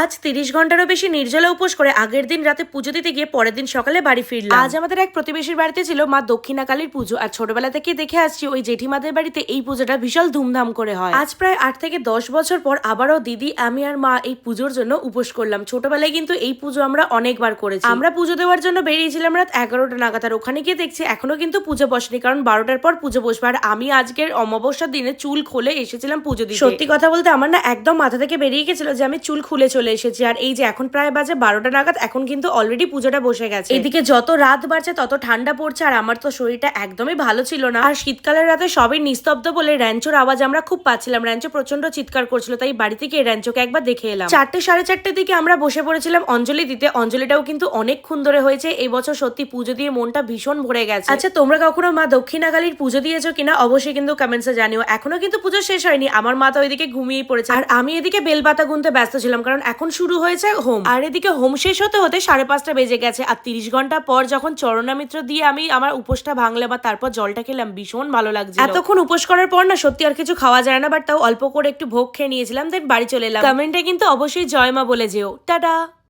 আজ তিরিশ ঘন্টারও বেশি নির্জলা উপোস করে আগের দিন রাতে পুজো দিতে গিয়ে পরের দিন সকালে বাড়ি ফিরলাম। আজ আমাদের এক প্রতিবেশীর বাড়িতে ছিল মা দক্ষিণা কালীর পুজো আর ছোটবেলা থেকে দেখে আসছি ওই জেঠিমাদের বাড়িতে এই পুজোটা বিশাল ধুমধাম করে হয়। আজ প্রায় আট থেকে দশ বছর পর আবারও দিদি আমি আর মা এই পুজোর জন্য উপোস করলাম। ছোটবেলায় কিন্তু এই পুজো আমরা অনেকবার করেছি। আমরা পুজো দেওয়ার জন্য বেরিয়েছিলাম রাত এগারোটা নাগাদ আর ওখানে গিয়ে দেখছি এখনও কিন্তু পুজো বসেনি কারণ বারোটার পর পুজো বসবে। আর আমি আজকের অমাবস্যার দিনে চুল খুলে এসেছিলাম পুজো দিতে। সত্যি কথা বলতে আমার না একদম মাথা থেকে বেরিয়ে গেছিল যে আমি চুল খুলে চলে এসেছি। আর এই যে এখন প্রায় বাজে বারোটা নাগাদ এখন কিন্তু অলরেডি পুজোটা বসে গেছে। এদিকে যত রাত বাড়ছে তত ঠান্ডা পড়ছে আর আমার তো শরীরটা একদমই ভালো ছিল না। আর শীতকালের রাতে সবই নিস্তব্ধ বলে র্যাঞ্চোর আওয়াজ আমরা খুব পাচ্ছিলাম। র্যাঞ্চো প্রচণ্ড চিৎকার করছিল তাই বাড়ি থেকে র্যাঞ্চোকে একবার দেখে এলাম। চারটে সাড়ে চারটের দিকে আমরা বসে পড়েছিলাম অঞ্জলি দিতে। অঞ্জলিটাও কিন্তু অনেকক্ষণ ধরে হয়েছে। এই বছর সত্যি পুজো দিয়ে মনটা ভীষণ ভরে গেছে। আচ্ছা তোমরা কখনো মা দক্ষিণাকালীর পুজো দিয়েছ কিনা? অবশ্যই কিন্তু কমেন্টসে জানিও। এখনও কিন্তু পুজো শেষ হয়নি। আমার মা তো ওইদিকে ঘুমিয়ে পড়েছে। আর আমি এদিকে বেলপাতা গুনতে ব্যস্ত ছিলাম কারণ এখন শুরু হয়েছে হোম। আর এদিকে হোম শেষ হতে হতে সাড়ে পাঁচটা বেজে গেছে আর তিরিশ ঘণ্টা পর যখন চরণামিত্র দিয়ে আমি আমার উপোসটা ভাঙলাম বা তারপর জলটা খেলাম, ভীষণ ভালো লাগছে এতক্ষণ উপোস করার পর না সত্যি আর কিছু খাওয়া যায় না বাট তাও অল্প করে একটু ভোগ খেয়ে নিয়েছিলাম দেন বাড়ি চলে এলাম। কমেন্টে কিন্তু অবশ্যই জয়মা বলে যেও। টাটা!